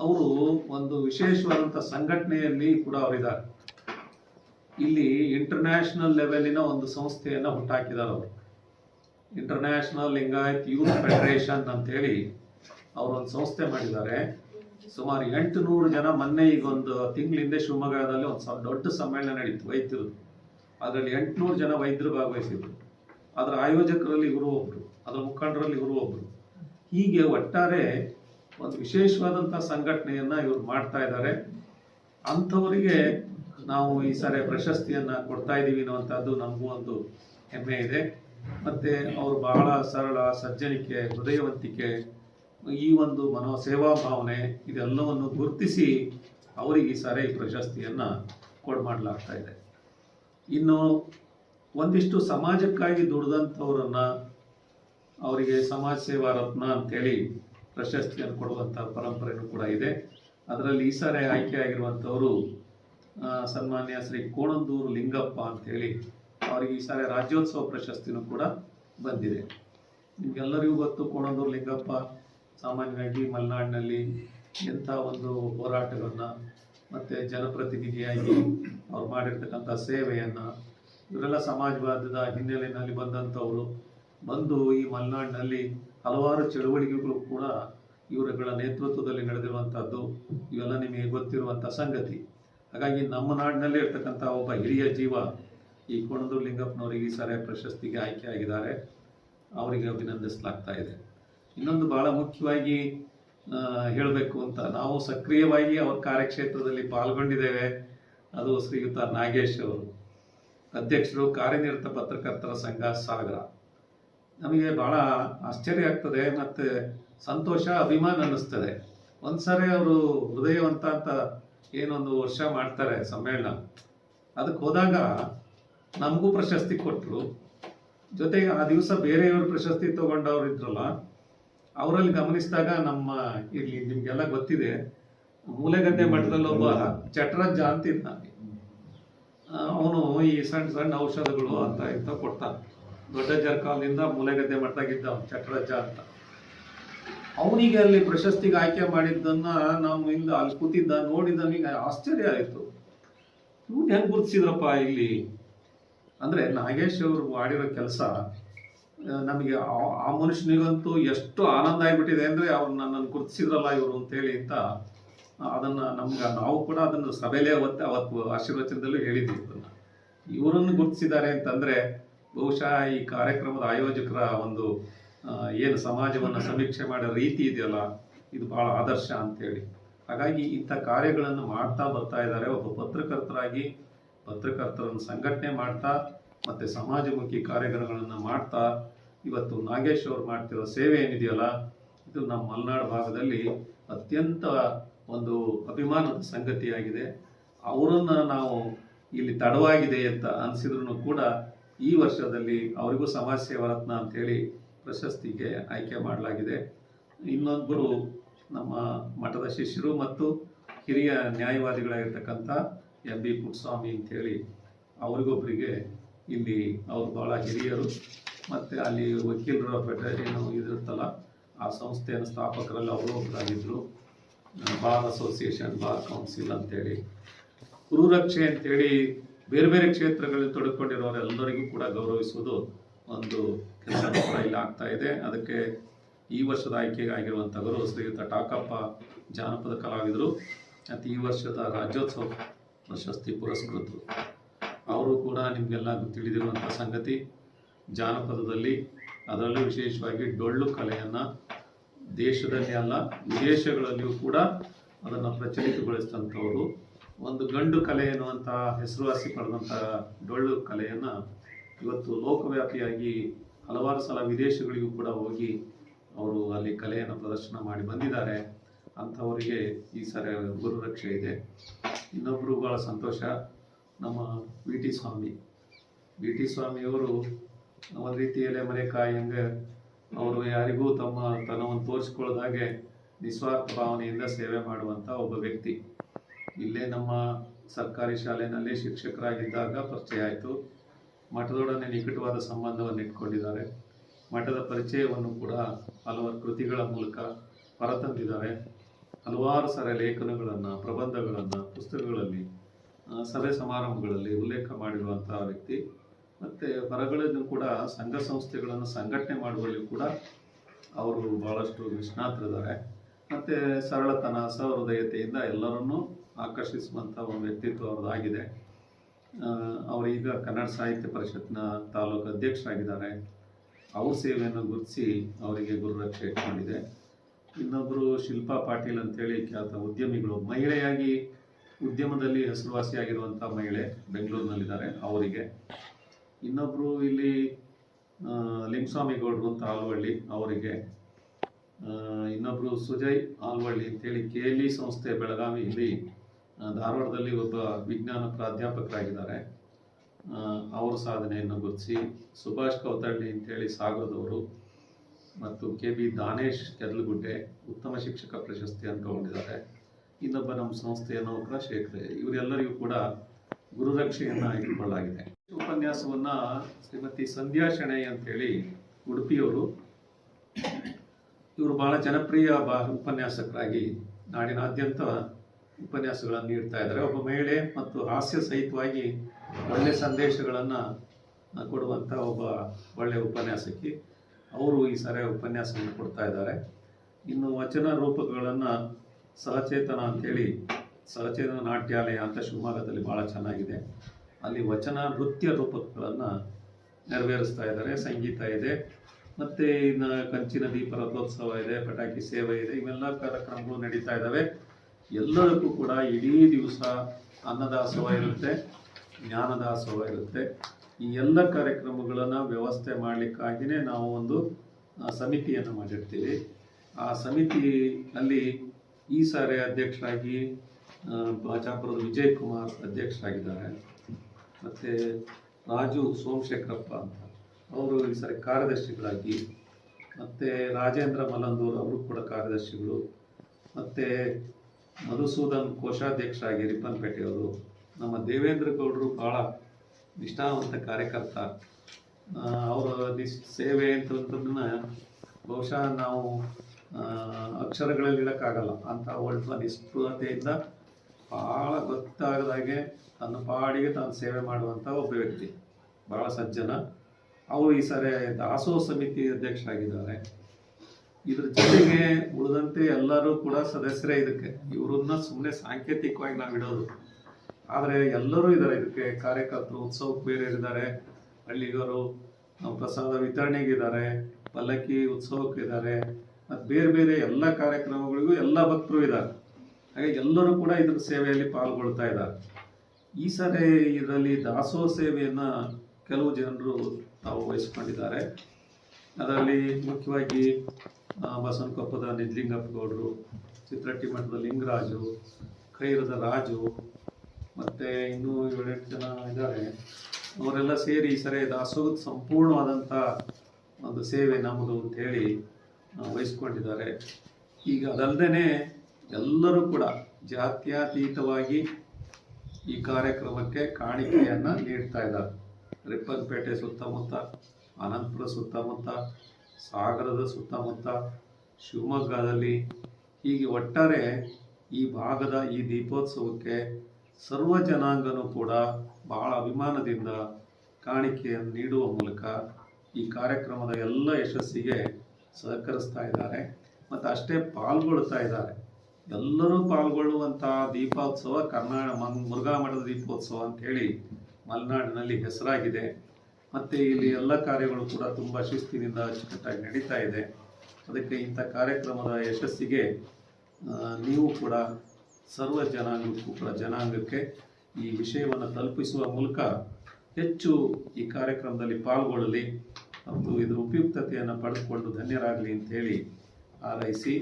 ಅವರು ಒಂದು ವಿಶೇಷವಾದಂಥ ಸಂಘಟನೆಯಲ್ಲಿ ಕೂಡ ಅವರಿದ್ದಾರೆ. ಇಲ್ಲಿ ಇಂಟರ್ನ್ಯಾಷನಲ್ ಲೆವೆಲಿನ ಒಂದು ಸಂಸ್ಥೆಯನ್ನು ಹುಟ್ಟಾಕಿದ್ದಾರೆ ಅವರು. ಇಂಟರ್ನ್ಯಾಷನಲ್ ಲಿಂಗಾಯತ್ ಯೂತ್ ಫೆಡರೇಷನ್ ಅಂತೇಳಿ ಅವರು ಒಂದು ಸಂಸ್ಥೆ ಮಾಡಿದ್ದಾರೆ ಸುಮಾರು ಎಂಟು ನೂರು ಜನ ಮೊನ್ನೆ ಈಗ ಒಂದು ತಿಂಗಳಿಂದ ಶಿವಮೊಗ್ಗದಲ್ಲಿ ಒಂದು ದೊಡ್ಡ ಸಮ್ಮೇಳನ ನಡೀತು, ವೈದ್ಯರು. ಅದರಲ್ಲಿ ಎಂಟುನೂರು ಜನ ವೈದ್ಯರು ಭಾಗವಹಿಸಿದ್ರು. ಅದರ ಆಯೋಜಕರಲ್ಲಿ ಇವರು ಒಬ್ರು, ಅದರ ಮುಖಂಡರಲ್ಲಿ ಇವರು ಒಬ್ರು. ಹೀಗೆ ಒಟ್ಟಾರೆ ಒಂದು ವಿಶೇಷವಾದಂಥ ಸಂಘಟನೆಯನ್ನ ಇವರು ಮಾಡ್ತಾ ಇದ್ದಾರೆ ಅಂಥವರಿಗೆ ನಾವು ಈ ಸಾರಿ ಪ್ರಶಸ್ತಿಯನ್ನ ಕೊಡ್ತಾ ಇದ್ದೀವಿ ಅನ್ನುವಂಥದ್ದು ನಮಗೂ ಒಂದು ಹೆಮ್ಮೆ ಇದೆ. ಮತ್ತೆ ಅವರು ಬಹಳ ಸರಳ, ಸಜ್ಜನಿಕೆ, ಹೃದಯವಂತಿಕೆ, ಈ ಒಂದು ಮನೋ ಸೇವಾ ಭಾವನೆ ಇದೆಲ್ಲವನ್ನು ಗುರುತಿಸಿ ಅವರಿಗೆ ಈ ಸಾರಿ ಈ ಪ್ರಶಸ್ತಿಯನ್ನ ಕೊಡ್ ಮಾಡಲಾಗ್ತಾ ಇದೆ. ಇನ್ನು ಒಂದಿಷ್ಟು ಸಮಾಜಕ್ಕಾಗಿ ದುಡಿದಂಥವ್ರನ್ನ ಅವರಿಗೆ ಸಮಾಜ ಸೇವಾ ರತ್ನ ಅಂತೇಳಿ ಪ್ರಶಸ್ತಿಯನ್ನು ಕೊಡುವಂಥ ಪರಂಪರೆನೂ ಕೂಡ ಇದೆ. ಅದರಲ್ಲಿ ಈ ಸಾರಿ ಆಯ್ಕೆಯಾಗಿರುವಂಥವರು ಸನ್ಮಾನ್ಯ ಶ್ರೀ ಕೋಣಂದೂರು ಲಿಂಗಪ್ಪ ಅಂತೇಳಿ ಅವರಿಗೆ ಈ ಸಾರಿ ರಾಜ್ಯೋತ್ಸವ ಪ್ರಶಸ್ತಿನೂ ಕೂಡ ಬಂದಿದೆ. ನಿಮಗೆಲ್ಲರಿಗೂ ಗೊತ್ತು, ಕೋಣಂದೂರು ಲಿಂಗಪ್ಪ ಸಾಮಾನ್ಯವಾಗಿ ಮಲೆನಾಡಿನಲ್ಲಿ ಎಂಥ ಒಂದು ಹೋರಾಟಗಳನ್ನು ಮತ್ತು ಜನಪ್ರತಿನಿಧಿಯಾಗಿ ಅವ್ರು ಮಾಡಿರ್ತಕ್ಕಂಥ ಸೇವೆಯನ್ನು, ಇವರೆಲ್ಲ ಸಮಾಜವಾದದ ಹಿನ್ನೆಲೆಯಲ್ಲಿ ಬಂದಂಥವರು ಬಂದು ಈ ಮಲೆನಾಡಿನಲ್ಲಿ ಹಲವಾರು ಚಳುವಳಿಕೆಗಳು ಕೂಡ ಇವರುಗಳ ನೇತೃತ್ವದಲ್ಲಿ ನಡೆದಿರುವಂಥದ್ದು. ಇವೆಲ್ಲ ನಿಮಗೆ ಗೊತ್ತಿರುವಂಥ ಸಂಗತಿ. ಹಾಗಾಗಿ ನಮ್ಮ ನಾಡಿನಲ್ಲೇ ಇರ್ತಕ್ಕಂಥ ಒಬ್ಬ ಹಿರಿಯ ಜೀವ ಈ ಕೋಣದು ಲಿಂಗಪ್ಪನವರಿಗೆ ಈ ಸಾರಿ ಪ್ರಶಸ್ತಿಗೆ ಆಯ್ಕೆಯಾಗಿದ್ದಾರೆ ಅವರಿಗೆ ಅಭಿನಂದಿಸಲಾಗ್ತಾ ಇದೆ. ಇನ್ನೊಂದು ಬಹಳ ಮುಖ್ಯವಾಗಿ ಹೇಳಬೇಕು ಅಂತ ನಾವು ಸಕ್ರಿಯವಾಗಿ ಅವರ ಕಾರ್ಯಕ್ಷೇತ್ರದಲ್ಲಿ ಪಾಲ್ಗೊಂಡಿದ್ದೇವೆ. ಅದು ಶ್ರೀಯುತ ನಾಗೇಶ್ ಅವರು. ಅಧ್ಯಕ್ಷರು, ಕಾರ್ಯನಿರತ ಪತ್ರಕರ್ತರ ಸಂಘ ಸಾಗರ. ನಮಗೆ ಬಹಳ ಆಶ್ಚರ್ಯ ಆಗ್ತದೆ ಮತ್ತು ಸಂತೋಷ, ಅಭಿಮಾನ ಅನ್ನಿಸ್ತದೆ. ಒಂದ್ಸರಿ ಅವರು ಹೃದಯವಂತ ಅಂತ ಏನೊಂದು ವರ್ಷ ಮಾಡ್ತಾರೆ ಸಮ್ಮೇಳನ. ಅದಕ್ಕೆ ಹೋದಾಗ ನಮಗೂ ಪ್ರಶಸ್ತಿ ಕೊಟ್ಟರು ಜೊತೆಗೆ ಆ ದಿವಸ ಬೇರೆಯವರು ಪ್ರಶಸ್ತಿ ತಗೊಂಡವ್ರು ಇದ್ರಲ್ಲ, ಅವರಲ್ಲಿ ಗಮನಿಸಿದಾಗ ನಮ್ಮ ಇಲ್ಲಿ ನಿಮಗೆಲ್ಲ ಗೊತ್ತಿದೆ, ಮೂಲೆಗದ್ದೆ ಮಠದಲ್ಲಿ ಒಬ್ಬ ಚಟ್ರಜ್ಜ ಅಂತಿದ್ದ ಅವನು ಈ ಸಣ್ಣ ಸಣ್ಣ ಔಷಧಗಳು ಅಂತ ಇಂತ ಕೊಡ್ತಾನೆ ದೊಡ್ಡ ಜರ್ಕಾಲ್ನಿಂದ ಮೂಲೆಗದ್ದೆ ಮಠದಾಗಿದ್ದ ಅವನು ಚಕ್ರಜ್ಜ ಅಂತ. ಅವನಿಗೆ ಅಲ್ಲಿ ಪ್ರಶಸ್ತಿಗೆ ಆಯ್ಕೆ ಮಾಡಿದ್ದನ್ನ ನಮ್ಮಿಂದ ಅಲ್ಲಿ ಕೂತಿದ್ದ, ನೋಡಿದ ನಮಗೆ ಆಶ್ಚರ್ಯ ಆಯಿತು. ಇವ್ನು ಹೆಂಗೆ ಗುರುತಿಸಿದ್ರಪ್ಪ ಇಲ್ಲಿ? ಅಂದ್ರೆ ನಾಗೇಶ್ ಅವರು ಮಾಡಿರೋ ಕೆಲಸ ನಮಗೆ ಆ- ಮನುಷ್ಯನಿಗಂತೂ ಎಷ್ಟು ಆನಂದ ಆಗ್ಬಿಟ್ಟಿದೆ ಅಂದ್ರೆ ಅವ್ರು ನನ್ನನ್ನು ಗುರುತಿಸಿದ್ರಲ್ಲ ಇವರು ಅಂತೇಳಿ ಅಂತ ಅದನ್ನ ನಮ್ಗೆ ನಾವು ಕೂಡ ಅದನ್ನು ಸಭೆಯಲ್ಲೇ ಅವತ್ತು ಅವತ್ತು ಆಶೀರ್ವಚನದಲ್ಲೂ ಹೇಳಿದ್ವಿ ಇವರನ್ನು ಗುರುತಿಸಿದ್ದಾರೆ ಅಂತಂದ್ರೆ ಬಹುಶಃ ಈ ಕಾರ್ಯಕ್ರಮದ ಆಯೋಜಕರ ಒಂದು ಏನು ಸಮಾಜವನ್ನು ಸಮೀಕ್ಷೆ ಮಾಡೋ ರೀತಿ ಇದೆಯಲ್ಲ, ಇದು ಬಹಳ ಆದರ್ಶ ಅಂತೇಳಿ. ಹಾಗಾಗಿ ಇಂಥ ಕಾರ್ಯಗಳನ್ನು ಮಾಡ್ತಾ ಬರ್ತಾ ಇದ್ದಾರೆ. ಒಬ್ಬ ಪತ್ರಕರ್ತರಾಗಿ ಪತ್ರಕರ್ತರನ್ನು ಸಂಘಟನೆ ಮಾಡ್ತಾ, ಮತ್ತೆ ಸಮಾಜಮುಖಿ ಕಾರ್ಯಕ್ರಮಗಳನ್ನು ಮಾಡ್ತಾ, ಇವತ್ತು ನಾಗೇಶ್ ಅವರು ಮಾಡ್ತಿರೋ ಸೇವೆ ಏನಿದೆಯಲ್ಲ, ಇದು ನಮ್ಮ ಮಲೆನಾಡು ಭಾಗದಲ್ಲಿ ಅತ್ಯಂತ ಒಂದು ಅಭಿಮಾನದ ಸಂಗತಿಯಾಗಿದೆ. ಅವರನ್ನು ನಾವು ಇಲ್ಲಿ ತಡವಾಗಿದೆ ಅಂತ ಅನಿಸಿದ್ರು ಕೂಡ ಈ ವರ್ಷದಲ್ಲಿ ಅವರಿಗೂ ಸಮಾಜ ಸೇವಾ ರತ್ನ ಅಂತೇಳಿ ಪ್ರಶಸ್ತಿಗೆ ಆಯ್ಕೆ ಮಾಡಲಾಗಿದೆ. ಇನ್ನೊಬ್ಬರು ನಮ್ಮ ಮಠದ ಶಿಷ್ಯರು ಮತ್ತು ಹಿರಿಯ ನ್ಯಾಯವಾದಿಗಳಾಗಿರ್ತಕ್ಕಂಥ ಎಂ ಬಿ ಪುಟ್ಸ್ವಾಮಿ ಅಂಥೇಳಿ ಅವ್ರಿಗೊಬ್ಬರಿಗೆ ಇಲ್ಲಿ ಅವರು ಬಹಳ ಹಿರಿಯರು ಮತ್ತು ಅಲ್ಲಿ ವಕೀಲರ ಫೆಡರೇಷನ್ ಇದಿರುತ್ತಲ್ಲ, ಆ ಸಂಸ್ಥೆಯನ್ನು ಸ್ಥಾಪಕರಲ್ಲಿ ಅವರು ಒಬ್ಬರಾಗಿದ್ದರು ಬಾರ್ ಅಸೋಸಿಯೇಷನ್ ಬಾರ್ ಕೌನ್ಸಿಲ್ ಅಂತೇಳಿ. ಕುರುರಕ್ಷೆ ಅಂತೇಳಿ ಬೇರೆ ಬೇರೆ ಕ್ಷೇತ್ರಗಳಲ್ಲಿ ತೊಡಕೊಂಡಿರೋರೆಲ್ಲರಿಗೂ ಕೂಡ ಗೌರವಿಸುವುದು ಒಂದು ಕೆಲಸ ಕೂಡ ಇಲ್ಲಿ ಆಗ್ತಾ ಇದೆ. ಅದಕ್ಕೆ ಈ ವರ್ಷದ ಆಯ್ಕೆಗಾಗಿರುವಂಥವರು ಶ್ರೀಯುತ ಟಾಕಪ್ಪ ಜಾನಪದ ಕಲಾವಿದರು. ಮತ್ತು ಈ ವರ್ಷದ ರಾಜ್ಯೋತ್ಸವ ಪ್ರಶಸ್ತಿ ಪುರಸ್ಕೃತರು. ಅವರು ಕೂಡ ನಿಮಗೆಲ್ಲ ತಿಳಿದಿರುವಂಥ ಸಂಗತಿ. ಜಾನಪದದಲ್ಲಿ ಅದರಲ್ಲೂ ವಿಶೇಷವಾಗಿ ಡೊಳ್ಳು ಕಲೆಯನ್ನು ದೇಶದಲ್ಲಿ ಅಲ್ಲ, ವಿದೇಶಗಳಲ್ಲಿಯೂ ಕೂಡ ಅದನ್ನು ಪ್ರಚಲಿತಗೊಳಿಸಿದಂಥವರು. ಒಂದು ಗಂಡು ಕಲೆ ಎನ್ನುವಂತಹ ಹೆಸರುವಾಸಿ ಪಡೆದಂಥ ಡೊಳ್ಳು ಕಲೆಯನ್ನು ಇವತ್ತು ಲೋಕವ್ಯಾಪಿಯಾಗಿ ಹಲವಾರು ಸಲ ವಿದೇಶಗಳಿಗೂ ಕೂಡ ಹೋಗಿ ಅವರು ಅಲ್ಲಿ ಕಲೆಯನ್ನು ಪ್ರದರ್ಶನ ಮಾಡಿ ಬಂದಿದ್ದಾರೆ. ಅಂಥವರಿಗೆ ಈ ಸರಿ ಗುರುರಕ್ಷೆ ಇದೆ. ಇನ್ನೊಬ್ಬರು ಭಾಳ ಸಂತೋಷ, ನಮ್ಮ V T Swamy. V T ಸ್ವಾಮಿಯವರು ಒಂದು ರೀತಿ ಎಲೆ ಮರೆಕಾಯಿ ಹಂಗೆ ಅವರು ಯಾರಿಗೂ ತಮ್ಮ ತನವನ್ನು ತೋರಿಸ್ಕೊಳ್ಳೋದಾಗೆ ನಿಸ್ವಾರ್ಥ ಭಾವನೆಯಿಂದ ಸೇವೆ ಮಾಡುವಂಥ ಒಬ್ಬ ವ್ಯಕ್ತಿ. ಇಲ್ಲೇ ನಮ್ಮ ಸರ್ಕಾರಿ ಶಾಲೆಯಲ್ಲಿ ಶಿಕ್ಷಕರಾಗಿದ್ದಾಗ ಪರಿಚಯ ಆಯಿತು. ಮಠದೊಡನೆ ನಿಕಟವಾದ ಸಂಬಂಧವನ್ನು ಇಟ್ಕೊಂಡಿದ್ದಾರೆ. ಮಠದ ಪರಿಚಯವನ್ನು ಕೂಡ ಹಲವಾರು ಕೃತಿಗಳ ಮೂಲಕ ಹೊರತಂದಿದ್ದಾರೆ. ಹಲವಾರು ಸರ ಲೇಖನಗಳನ್ನು, ಪ್ರಬಂಧಗಳನ್ನು, ಪುಸ್ತಕಗಳಲ್ಲಿ ಸಭೆ ಸಮಾರಂಭಗಳಲ್ಲಿ ಉಲ್ಲೇಖ ಮಾಡಿರುವಂತಹ ವ್ಯಕ್ತಿ. ಮತ್ತು ಹೊರಗಳನ್ನು ಕೂಡ ಸಂಘ ಸಂಸ್ಥೆಗಳನ್ನು ಸಂಘಟನೆ ಮಾಡುವಲ್ಲಿ ಕೂಡ ಅವರು ಬಹಳಷ್ಟು ನಿಷ್ಣಾತರಿದ್ದಾರೆ ಮತ್ತು ಸರಳತನ, ಸಹೃದಯತೆಯಿಂದ ಎಲ್ಲರನ್ನೂ ಆಕರ್ಷಿಸುವಂಥ ಒಂದು ವ್ಯಕ್ತಿತ್ವ ಅವ್ರದ್ದಾಗಿದೆ. ಅವರೀಗ ಕನ್ನಡ ಸಾಹಿತ್ಯ ಪರಿಷತ್ನ ತಾಲೂಕು ಅಧ್ಯಕ್ಷರಾಗಿದ್ದಾರೆ. ಅವ್ರ ಸೇವೆಯನ್ನು ಗುರುತಿಸಿ ಅವರಿಗೆ ಗುರುರಕ್ಷೆ ಇಟ್ಕೊಂಡಿದೆ. ಇನ್ನೊಬ್ಬರು ಶಿಲ್ಪಾ ಪಾಟೀಲ್ ಅಂತೇಳಿ ಖ್ಯಾತ ಉದ್ಯಮಿಗಳು ಮಹಿಳೆಯಾಗಿ ಉದ್ಯಮದಲ್ಲಿ ಹೆಸರುವಾಸಿಯಾಗಿರುವಂಥ ಮಹಿಳೆ ಬೆಂಗಳೂರಿನಲ್ಲಿದ್ದಾರೆ ಅವರಿಗೆ. ಇನ್ನೊಬ್ಬರು ಇಲ್ಲಿ ಲಿಂಗಸ್ವಾಮಿ ಗೌಡ್ರು ಅಂತ ಆಲ್ವಳ್ಳಿ ಅವರಿಗೆ. ಇನ್ನೊಬ್ಬರು ಸುಜಯ್ ಆಲ್ವಳ್ಳಿ ಅಂತೇಳಿ ಕೆ ಸಂಸ್ಥೆ ಬೆಳಗಾವಿ ಇಲ್ಲಿ ಆ, ಧಾರವಾಡದಲ್ಲಿ ಒಬ್ಬ ವಿಜ್ಞಾನ ಪ್ರಾಧ್ಯಾಪಕರಾಗಿದ್ದಾರೆ. ಅವರ ಸಾಧನೆಯನ್ನು ಗುರುತಿಸಿ ಸುಭಾಷ್ ಕೌತಳ್ಳಿ ಅಂತೇಳಿ ಸಾಗರದವರು ಮತ್ತು ಕೆ ಬಿ ದಾನೇಶ್ ಕೆದಲಗುಡ್ಡೆ ಉತ್ತಮ ಶಿಕ್ಷಕ ಪ್ರಶಸ್ತಿಯನ್ನು ತಗೊಂಡಿದ್ದಾರೆ. ಇನ್ನೊಬ್ಬ ನಮ್ಮ ಸಂಸ್ಥೆಯ ನೌಕರ ಶೇಖರೆ ಇವರೆಲ್ಲರಿಗೂ ಕೂಡ ಗುರುರಕ್ಷೆಯನ್ನು ಇಟ್ಟುಕೊಳ್ಳಲಾಗಿದೆ. ಉಪನ್ಯಾಸವನ್ನು ಶ್ರೀಮತಿ ಸಂಧ್ಯಾ ಶೆಣೆ ಅಂತೇಳಿ ಉಡುಪಿಯವರು ಇವರು ಬಹಳ ಜನಪ್ರಿಯ ಬಾ, ಉಪನ್ಯಾಸಕರಾಗಿ ನಾಡಿನಾದ್ಯಂತ ಉಪನ್ಯಾಸಗಳನ್ನು ನೀಡ್ತಾ ಇದ್ದಾರೆ. ಒಬ್ಬ ಮಹಿಳೆ ಮತ್ತು ಹಾಸ್ಯ ಸಹಿತವಾಗಿ ಒಳ್ಳೆ ಸಂದೇಶಗಳನ್ನು ಕೊಡುವಂಥ ಒಬ್ಬ ಒಳ್ಳೆಯ ಉಪನ್ಯಾಸಕಿ. ಅವರು ಈ ಸಾರಿ ಉಪನ್ಯಾಸವನ್ನು ಕೊಡ್ತಾ ಇದ್ದಾರೆ. ಇನ್ನು ವಚನ ರೂಪಕಗಳನ್ನು ಸಹಚೇತನ ಅಂತೇಳಿ, ಸಹಚೇತನ ನಾಟ್ಯಾಲಯ ಅಂತ ಶಿವಮೊಗ್ಗದಲ್ಲಿ ಭಾಳ ಚೆನ್ನಾಗಿದೆ. ಅಲ್ಲಿ ವಚನ ನೃತ್ಯ ರೂಪಕಗಳನ್ನು ನೆರವೇರಿಸ್ತಾ ಇದ್ದಾರೆ. ಸಂಗೀತ ಇದೆ. ಮತ್ತು ಇನ್ನು ಕಂಚಿನ ದೀಪ ರಥೋತ್ಸವ ಇದೆ, ಪಟಾಕಿ ಸೇವೆ ಇದೆ. ಇವೆಲ್ಲ ಕಾರ್ಯಕ್ರಮಗಳು ನಡೀತಾ ಇದ್ದಾವೆ. ಎಲ್ಲರಿಗೂ ಕೂಡ ಇಡೀ ದಿವಸ ಅನ್ನದಾಸೋಹ ಇರುತ್ತೆ, ಜ್ಞಾನದಾಸೋಹ ಇರುತ್ತೆ. ಈ ಎಲ್ಲ ಕಾರ್ಯಕ್ರಮಗಳನ್ನು ವ್ಯವಸ್ಥೆ ಮಾಡಲಿಕ್ಕಾಗಿಯೇ ನಾವು ಒಂದು ಸಮಿತಿಯನ್ನು ಮಾಡಿರ್ತೀವಿ. ಆ ಸಮಿತಿಯಲ್ಲಿ ಈ ಸಾರಿ ಅಧ್ಯಕ್ಷರಾಗಿ ಬಾಜಾಪುರದ ವಿಜಯ್ ಕುಮಾರ್ ಅಧ್ಯಕ್ಷರಾಗಿದ್ದಾರೆ. ಮತ್ತು ರಾಜು ಸೋಮಶೇಖರಪ್ಪ ಅಂತ. ಅವರು ಈ ಸಾರಿ ಕಾರ್ಯದರ್ಶಿಗಳಾಗಿ, ಮತ್ತು ರಾಜೇಂದ್ರ ಮಲಂದೂರ್ ಅವರು ಕೂಡ ಕಾರ್ಯದರ್ಶಿಗಳು. ಮತ್ತು ಮಧುಸೂದನ್ ಕೋಶಾಧ್ಯಕ್ಷರಾಗಿ ರಿಪ್ಪನ್ಪೇಟೆಯವರು ನಮ್ಮ ದೇವೇಂದ್ರ ಗೌಡರು ಭಾಳ ನಿಷ್ಠಾವಂತ ಕಾರ್ಯಕರ್ತ. ಅವರ ನಿಶ್ ಸೇವೆ ಅಂತಂದ್ರನ್ನ ಬಹುಶಃ ನಾವು ಅಕ್ಷರಗಳಲ್ಲಿ ಇಡಕ್ಕಾಗಲ್ಲ ಅಂತ ಒಳ್ಳೆ ನಿಸ್ಪೃಹತೆಯಿಂದ ಬಹಳ ಗೊತ್ತಾಗದಾಗೆ ತನ್ನ ಪಾಡಿಗೆ ತಾನು ಸೇವೆ ಮಾಡುವಂಥ ಒಬ್ಬ ವ್ಯಕ್ತಿ. ಬಹಳ ಸಜ್ಜನ. ಅವರು ಈ ಸರಿ ದಾಸೋಹ ಸಮಿತಿ ಅಧ್ಯಕ್ಷರಾಗಿದ್ದಾರೆ. ಇದ್ರ ಜೊತೆಗೆ ಉಳಿದಂತೆ ಎಲ್ಲರೂ ಕೂಡ ಸದಸ್ಯರೇ ಇದಕ್ಕೆ. ಇವರನ್ನ ಸುಮ್ಮನೆ ಸಾಂಕೇತಿಕವಾಗಿ ನಾವು ಇಡೋದು. ಆದರೆ ಎಲ್ಲರೂ ಇದ್ದಾರೆ ಇದಕ್ಕೆ. ಕಾರ್ಯಕರ್ತರು, ಉತ್ಸವಕ್ಕೆ ಬೇರೆ ಇದ್ದಾರೆ ಹಳ್ಳಿಗರು ಪ್ರಸಾದ ವಿತರಣೆಗಿದ್ದಾರೆ ಪಲ್ಲಕ್ಕಿ ಉತ್ಸವಕ್ಕಿದ್ದಾರೆ ಮತ್ತು ಬೇರೆ ಬೇರೆ ಎಲ್ಲ ಕಾರ್ಯಕ್ರಮಗಳಿಗೂ ಎಲ್ಲ ಭಕ್ತರು ಇದ್ದಾರೆ. ಹಾಗೆ ಎಲ್ಲರೂ ಕೂಡ ಇದ್ರ ಸೇವೆಯಲ್ಲಿ ಪಾಲ್ಗೊಳ್ತಾ ಇದ್ದಾರೆ. ಈ ಸರಿ ಇದರಲ್ಲಿ ದಾಸೋಹ ಸೇವೆಯನ್ನು ಕೆಲವು ಜನರು ತಾವು ವಹಿಸ್ಕೊಂಡಿದ್ದಾರೆ. ಅದರಲ್ಲಿ ಮುಖ್ಯವಾಗಿ ಬಸವನಕೊಪ್ಪದ ನಿಜಲಿಂಗಪ್ಪ ಗೌಡರು ಚಿತ್ರಟ್ಟಿ ಮಠದ ಲಿಂಗರಾಜು, ಕೈರದ ರಾಜು, ಮತ್ತೆ ಇನ್ನೂ ಏಳೆಂಟು ಜನ ಇದ್ದಾರೆ. ಅವರೆಲ್ಲ ಸೇರಿ ಸರಿ ದಾಸೋಹದ ಸಂಪೂರ್ಣವಾದಂಥ ಒಂದು ಸೇವೆ ನಮ್ಮದು ಅಂತ ಹೇಳಿ ವಹಿಸ್ಕೊಂಡಿದ್ದಾರೆ. ಈಗ ಅದಲ್ಲದೆ ಎಲ್ಲರೂ ಕೂಡ ಜಾತ್ಯತೀತವಾಗಿ ಈ ಕಾರ್ಯಕ್ರಮಕ್ಕೆ ಕಾಣಿಕೆಯನ್ನು ನೀಡ್ತಾ ಇದ್ದಾರೆ. ರಿಪ್ಪನ್ಪೇಟೆ ಸುತ್ತಮುತ್ತ ಅನಂತಪುರ ಸುತ್ತಮುತ್ತ ಸಾಗರದ ಸುತ್ತಮುತ್ತ ಶಿವಮೊಗ್ಗದಲ್ಲಿ ಹೀಗೆ ಒಟ್ಟಾರೆ ಈ ಭಾಗದ ಈ ದೀಪೋತ್ಸವಕ್ಕೆ ಸರ್ವ ಜನಾಂಗನೂ ಕೂಡ ಬಹಳ ಅಭಿಮಾನದಿಂದ ಕಾಣಿಕೆಯನ್ನು ನೀಡುವ ಮೂಲಕ ಈ ಕಾರ್ಯಕ್ರಮದ ಎಲ್ಲ ಯಶಸ್ಸಿಗೆ ಸಹಕರಿಸ್ತಾ ಇದ್ದಾರೆ. ಮತ್ತು ಅಷ್ಟೇ ಪಾಲ್ಗೊಳ್ತಾ ಇದ್ದಾರೆ. ಎಲ್ಲರೂ ಪಾಲ್ಗೊಳ್ಳುವಂತಹ ದೀಪೋತ್ಸವ ಕರ್ನಾಟಕ ಮುರುಘಾ ಮಠದ ದೀಪೋತ್ಸವ ಅಂತ ಹೇಳಿ ಮಲೆನಾಡಿನಲ್ಲಿ ಹೆಸರಾಗಿದೆ. ಮತ್ತು ಇಲ್ಲಿ ಎಲ್ಲ ಕಾರ್ಯಗಳು ಕೂಡ ತುಂಬ ಶಿಸ್ತಿನಿಂದ ಅಚ್ಚುಕಟ್ಟಾಗಿ ನಡೀತಾ ಇದೆ. ಅದಕ್ಕೆ ಇಂಥ ಕಾರ್ಯಕ್ರಮದ ಯಶಸ್ಸಿಗೆ ನೀವು ಕೂಡ ಸರ್ವ ಜನಾಂಗಕ್ಕೂ ಕೂಡ ಜನಾಂಗಕ್ಕೆ ಈ ವಿಷಯವನ್ನು ತಲುಪಿಸುವ ಮೂಲಕ ಹೆಚ್ಚು ಈ ಕಾರ್ಯಕ್ರಮದಲ್ಲಿ ಪಾಲ್ಗೊಳ್ಳಲಿ. ಮತ್ತು ಇದರ ಉಪಯುಕ್ತತೆಯನ್ನು ಪಡೆದುಕೊಂಡು ಧನ್ಯರಾಗಲಿ ಅಂತ ಹೇಳಿ ಹಾರೈಸಿ